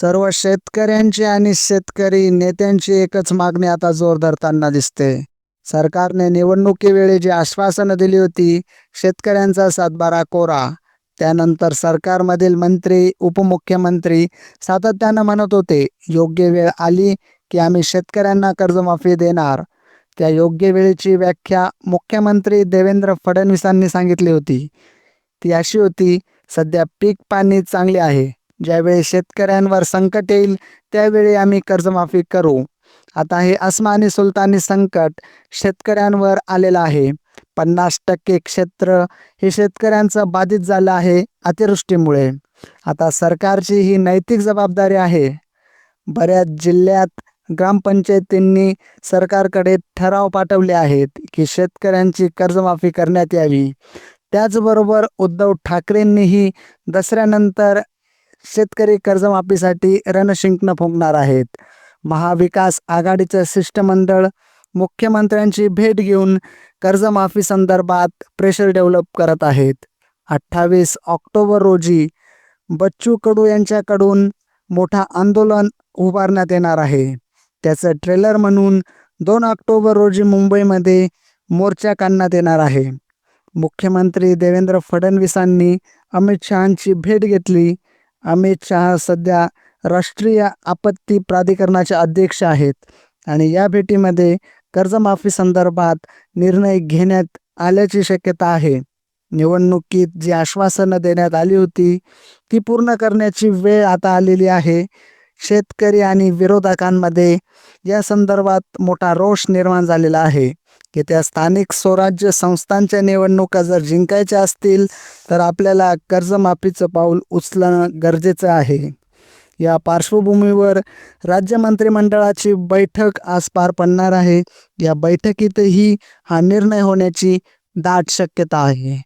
सर्व शेतकऱ्यांची आणि शेतकरी नेत्यांची एकच मागणी आता जोर धरताना दिसते. सरकारने निवडणुकीवेळी जी आश्वासनं दिली होती शेतकऱ्यांचा सातबारा कोरा. त्यानंतर सरकारमधील मंत्री उपमुख्यमंत्री सातत्यानं म्हणत होते योग्य वेळ आली की आम्ही शेतकऱ्यांना कर्जमाफी देणार. त्या योग्य वेळेची व्याख्या मुख्यमंत्री देवेंद्र फडणवीसांनी सांगितली होती. ती अशी होती सध्या पीक पाणी चांगले आहे. ज्यावेळी शेतकऱ्यांवर संकट येईल त्यावेळी आम्ही कर्जमाफी करू. आता हे अस्मानी सुलतानी संकट शेतकऱ्यांवर आलेलं आहे. पन्नास टक्के क्षेत्र हे शेतकऱ्यांचं बाधित झालं आहे अतिवृष्टीमुळे. आता सरकारची ही नैतिक जबाबदारी आहे. बऱ्याच जिल्ह्यात ग्रामपंचायतींनी सरकारकडे ठराव पाठवले आहेत की शेतकऱ्यांची कर्जमाफी करण्यात यावी. त्याचबरोबर उद्धव ठाकरेंनीही दसऱ्यानंतर शेतकरी कर्जमाफीसाठी रणशिंकणं फुंकणार आहेत. महाविकास आघाडीचं शिष्टमंडळ मुख्यमंत्र्यांची भेट घेऊन कर्जमाफी संदर्भात प्रेशर डेव्हलप करत आहेत. अठ्ठावीस ऑक्टोबर रोजी बच्चू कडू यांच्याकडून मोठा आंदोलन उभारण्यात येणार आहे. त्याचं ट्रेलर म्हणून दोन ऑक्टोबर रोजी मुंबईमध्ये मोर्चा काढण्यात येणार आहे. मुख्यमंत्री देवेंद्र फडणवीसांनी अमित शहांची भेट घेतली. अमित शहा सध्या राष्ट्रीय आपत्ती प्राधिकरणाचे अध्यक्ष आहेत आणि या भेटीमध्ये कर्जमाफी संदर्भात निर्णय घेण्यात आल्याची शक्यता आहे. निवडणुकीत जी आश्वासनं देण्यात आली होती ती पूर्ण करण्याची वेळ आता आलेली आहे. शेतकरी आणि विरोधकांमध्ये या संदर्भात मोठा रोष निर्माण झालेला आहे. की त्या स्थानिक स्वराज्य संस्थांच्या निवडणुका जर जिंकायच्या असतील तर आपल्याला कर्जमाफीचं पाऊल उचलणं गरजेचं आहे. या पार्श्वभूमीवर राज्य मंत्रिमंडळाची बैठक आज पार पडणार आहे. या बैठकीतही हा निर्णय होण्याची दाट शक्यता आहे.